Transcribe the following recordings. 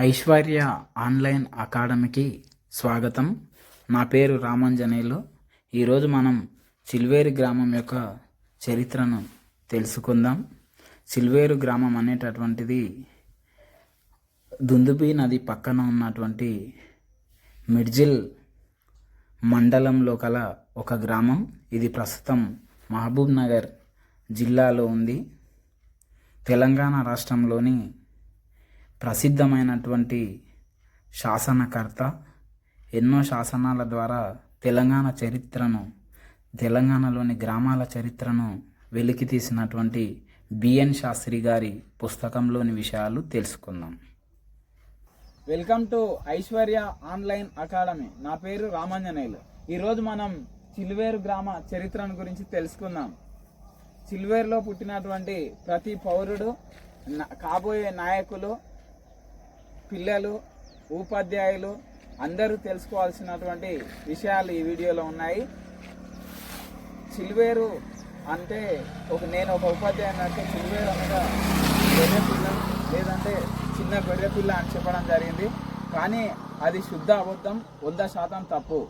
Aishwarya online అకాడమీకి స్వాగతం. నా పేరు రామాంజనేయులు ఈరోజు మనం చిల్వేరు గ్రామం యొక్క చరిత్రను తెలుసుకుందాం. చిల్వేరు గ్రామం అనేటటువంటిది దుందుబి నది పక్కన ఉన్నటువంటి మిడ్జిల్ మండలంలో కల ఒక గ్రామం. ఇది ప్రస్తుతం మహబూబ్ నగర్ జిల్లాలో ఉంది. తెలంగాణ రాష్ట్రంలోని ప్రసిద్ధమైనటువంటి శాసనకర్త ఎన్నో శాసనాల ద్వారా తెలంగాణ చరిత్రను తెలంగాణలోని గ్రామాల చరిత్రను వెలికి తీసినటువంటి బిఎన్ శాస్త్రి గారి పుస్తకంలోని విషయాలు తెలుసుకుందాం. Welcome to Aishwarya online academy. నా పేరు రామాంజనేయులు. ఈరోజు మనం చిల్వేరు గ్రామ చరిత్రను గురించి తెలుసుకుందాం. చిల్వేరులో పుట్టినటువంటి ప్రతి పౌరుడు న- కాబోయే నాయకులు పిల్లలు ఉపాధ్యాయులు అందరూ తెలుసుకోవాల్సినటువంటి విషయాలు ఈ వీడియోలో ఉన్నాయి. సిల్వేరు అంటే ఒక నేను ఒక ఉపాధ్యాయుని అంటే సిల్వేరు అనగా గొర్రెపిల్ల లేదంటే చిన్న గొర్రెపిల్ల అని చెప్పడం జరిగింది. కానీ అది శుద్ధ అబద్ధం వంద శాతం తప్పు.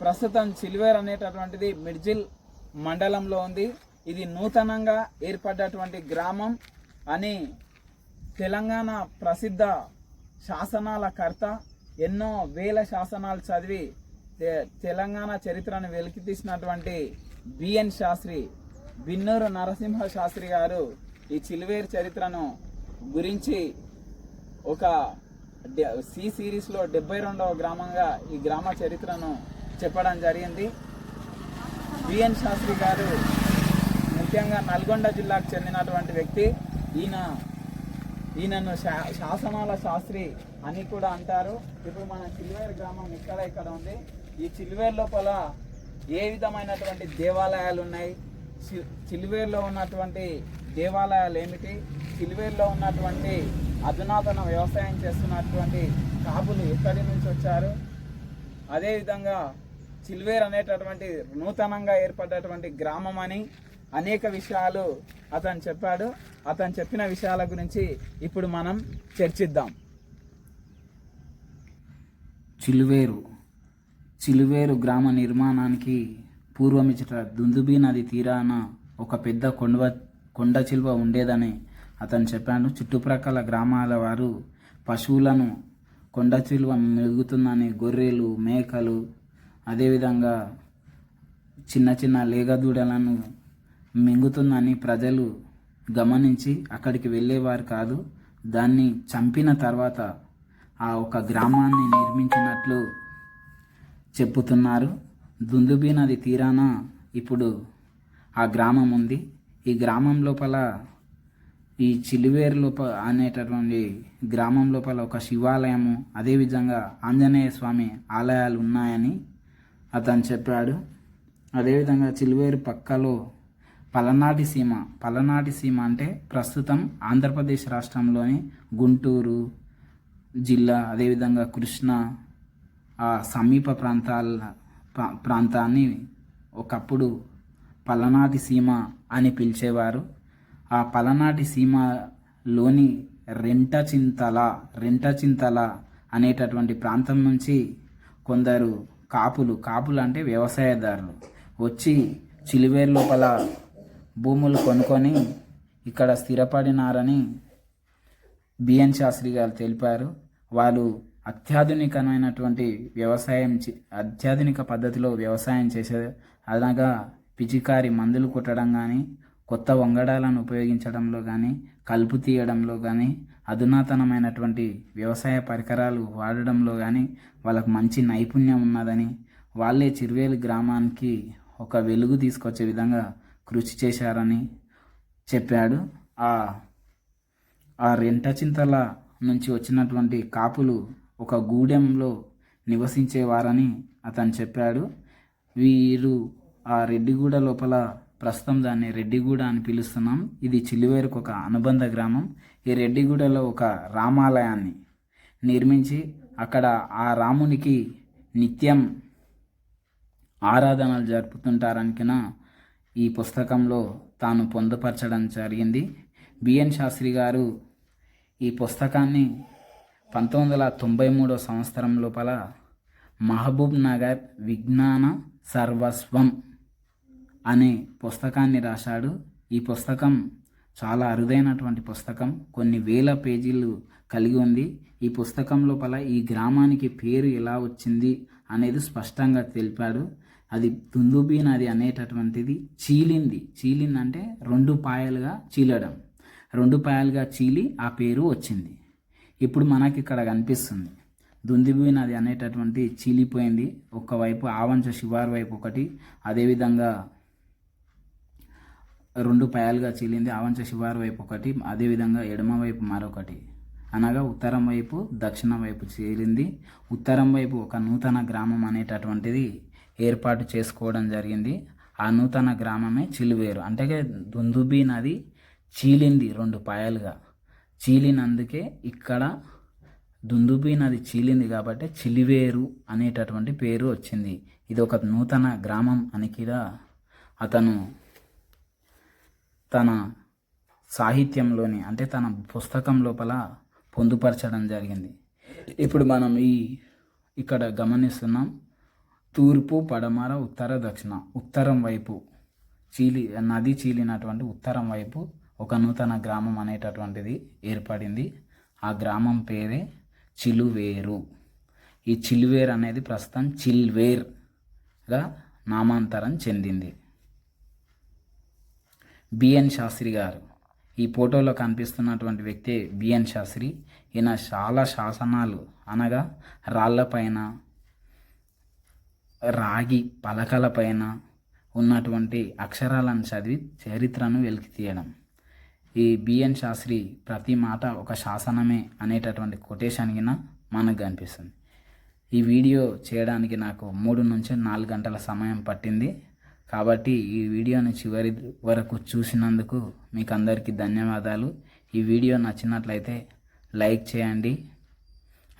ప్రస్తుతం సిల్వేర్ అనేటటువంటిది మిర్జిల్ మండలంలో ఉంది. ఇది నూతనంగా ఏర్పడ్డటువంటి గ్రామం అని తెలంగాణ ప్రసిద్ధ శాసనాల కర్త ఎన్నో వేల శాసనాలు చదివి తెలంగాణ చరిత్రను వెలికి తీసినటువంటి బిఎన్ శాస్త్రి బిన్నూరు నరసింహ శాస్త్రి గారు ఈ చిల్వేరు చరిత్రను గురించి ఒక డె- సి సిరీస్లో డెబ్బై రెండవ గ్రామంగా ఈ గ్రామ చరిత్రను చెప్పడం జరిగింది. బిఎన్ శాస్త్రి గారు ముఖ్యంగా నల్గొండ జిల్లాకు చెందినటువంటి వ్యక్తి. ఈయన ఈయనను శా- శాసనాల శాస్త్రి అని కూడా అంటారు. ఇప్పుడు మన చిల్వేరు గ్రామం ఇక్కడ ఇక్కడ ఉంది. ఈ చిల్వేరు లోపల ఏ విధమైనటువంటి దేవాలయాలు ఉన్నాయి? చి- చిల్వేరులో ఉన్నటువంటి దేవాలయాలు ఏమిటి? చిల్వేరులో ఉన్నటువంటి అధునాతన వ్యవసాయం చేస్తున్నటువంటి కాపులు ఎక్కడి నుంచి వచ్చారు? అదేవిధంగా చిల్వేర్ అనేటటువంటి నూతనంగా ఏర్పడ్డటువంటి గ్రామం అని అనేక విషయాలు అతను చెప్పాడు. అతను చెప్పిన విషయాల గురించి ఇప్పుడు మనం చర్చిద్దాం. చిలువేరు చిలువేరు గ్రామ నిర్మాణానికి పూర్వమిచట దుందుబి నది తీరాన ఒక పెద్ద కొండ కొండ చిలువ ఉండేదని అతను చెప్పాడు. చుట్టుప్రక్కల గ్రామాల వారు పశువులను కొండ చిలువ మెరుగుతుందని గొర్రెలు మేకలు అదేవిధంగా చిన్న చిన్న లేగదూడలను మింగుతుందని ప్రజలు గమనించి అక్కడికి వెళ్ళేవారు కాదు. దాన్ని చంపిన తర్వాత ఆ ఒక గ్రామాన్ని నిర్మించినట్లు చెప్పుతున్నారు. దుందుబి నది తీరాన ఇప్పుడు ఆ గ్రామం ఉంది. ఈ గ్రామం లోపల ఈ చిలివేరు లోప అనేటటువంటి గ్రామం లోపల ఒక శివాలయము అదేవిధంగా ఆంజనేయ స్వామి ఆలయాలు ఉన్నాయని అతను చెప్పాడు. అదేవిధంగా చిలువేరు పక్కలో పలనాటి సీమ. పలనాటి సీమ అంటే ప్రస్తుతం ఆంధ్రప్రదేశ్ రాష్ట్రంలోని గుంటూరు జిల్లా అదేవిధంగా కృష్ణా ఆ సమీప ప్రాంతాల ప్రాంతాన్ని ఒకప్పుడు పలనాటి సీమ అని పిలిచేవారు. ఆ పలనాటి సీమలోని రెంటచింతల రెంటచింతల అనేటటువంటి ప్రాంతం నుంచి కొందరు కాపులు కాపులు అంటే వ్యవసాయదారులు వచ్చి చిలువేరు లోపల భూములు కొనుక్కొని ఇక్కడ స్థిరపడినారని బిఎన్ శాస్త్రి గారు తెలిపారు. వాళ్ళు అత్యాధునికమైనటువంటి వ్యవసాయం చే- అత్యాధునిక పద్ధతిలో వ్యవసాయం చేసే అనగా పిచికారి మందులు కుట్టడం కానీ కొత్త వంగడాలను ఉపయోగించడంలో కానీ కలుపు తీయడంలో కానీ అధునాతనమైనటువంటి వ్యవసాయ పరికరాలు వాడడంలో కానీ వాళ్ళకు మంచి నైపుణ్యం ఉన్నదని వాళ్ళే చిరువేలు గ్రామానికి ఒక వెలుగు తీసుకొచ్చే విధంగా కృషి చేశారని చెప్పాడు. ఆ ఆ రెంటచింతల నుంచి వచ్చినటువంటి కాపులు ఒక గూడెంలో నివసించేవారని అతను చెప్పాడు. వీరు ఆ రెడ్డిగూడ లోపల ప్రస్తుతం దాన్ని రెడ్డిగూడ అని పిలుస్తున్నాం. ఇది చిల్లివేరుకు ఒక అనుబంధ గ్రామం. ఈ రెడ్డిగూడలో ఒక రామాలయాన్ని నిర్మించి అక్కడ ఆ రామునికి నిత్యం ఆరాధనలు జరుపుతుంటారనికిన ఈ పుస్తకంలో తాను పొందుపరచడం జరిగింది. బిఎన్ శాస్త్రి గారు ఈ పుస్తకాన్ని పంతొమ్మిది వందల తొంభై మూడో సంవత్సరం లోపల మహబూబ్ నగర్ విజ్ఞాన సర్వస్వం అనే పుస్తకాన్ని రాశాడు. ఈ పుస్తకం చాలా అరుదైనటువంటి పుస్తకం. కొన్ని వేల పేజీలు కలిగి ఉంది. ఈ పుస్తకం లోపల ఈ గ్రామానికి పేరు ఎలా వచ్చింది అనేది స్పష్టంగా తెలిపాడు. అది దుందుబి నది అనేటటువంటిది చీలింది. చీలింది అంటే రెండు పాయలుగా చీలడం. రెండు పాయలుగా చీలి ఆ పేరు వచ్చింది. ఇప్పుడు మనకి ఇక్కడ కనిపిస్తుంది. దుందిబి నది అనేటటువంటి చీలిపోయింది. ఒకవైపు ఆవంచ శివారు వైపు ఒకటి. అదేవిధంగా రెండు పాయలుగా చీలింది ఆవంచ శివారు వైపు ఒకటి. అదేవిధంగా ఎడమ వైపు మరొకటి. అనగా ఉత్తరం వైపు దక్షిణం వైపు చీలింది. ఉత్తరం వైపు ఒక నూతన గ్రామం అనేటటువంటిది ఏర్పాటు చేసుకోవడం జరిగింది. ఆ నూతన గ్రామమే చిలువేరు. అంటే దుందుబి నది చీలింది రెండు పాయలుగా. చీలినందుకే ఇక్కడ దుందుబి నది చీలింది కాబట్టి చిలివేరు అనేటటువంటి పేరు వచ్చింది. ఇది ఒక నూతన గ్రామం అని కూడా అతను తన సాహిత్యంలోని అంటే తన పుస్తకం లోపల పొందుపరచడం జరిగింది. ఇప్పుడు మనం ఈ ఇక్కడ గమనిస్తున్నాం. తూర్పు పడమర ఉత్తర దక్షిణ. ఉత్తరం వైపు చీలి నది చీలినటువంటి ఉత్తరం వైపు ఒక నూతన గ్రామం అనేటటువంటిది ఏర్పడింది. ఆ గ్రామం పేరే చిలువేరు. ఈ చిల్వేర్ అనేది ప్రస్తుతం చిల్వేర్గా నామాంతరం చెందింది. బిఎన్ శాస్త్రి గారు. ఈ ఫోటోలో కనిపిస్తున్నటువంటి వ్యక్తే బిఎన్ శాస్త్రి. ఈయన చాలా శాసనాలు అనగా రాళ్ళపైన రాగి పలకలపైన ఉన్నటువంటి అక్షరాలను చదివి చరిత్రను వెలికి తీయడం. ఈ బిఎన్ శాస్త్రి ప్రతి మాట ఒక శాసనమే అనేటటువంటి కొటేషన్ కింద మనకు కనిపిస్తుంది. ఈ వీడియో చేయడానికి నాకు మూడు నుంచి నాలుగు గంటల సమయం పట్టింది. కాబట్టి ఈ వీడియోని చివరి వరకు చూసినందుకు మీకు అందరికీ ధన్యవాదాలు. ఈ వీడియో నచ్చినట్లయితే లైక్ చేయండి.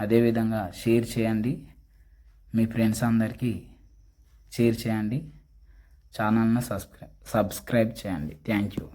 అదేవిధంగా షేర్ చేయండి. మీ ఫ్రెండ్స్ అందరికీ షేర్ చేయండి. ఛానల్ను సబ్స్క్రై సబ్స్క్రైబ్ చేయండి. Thank you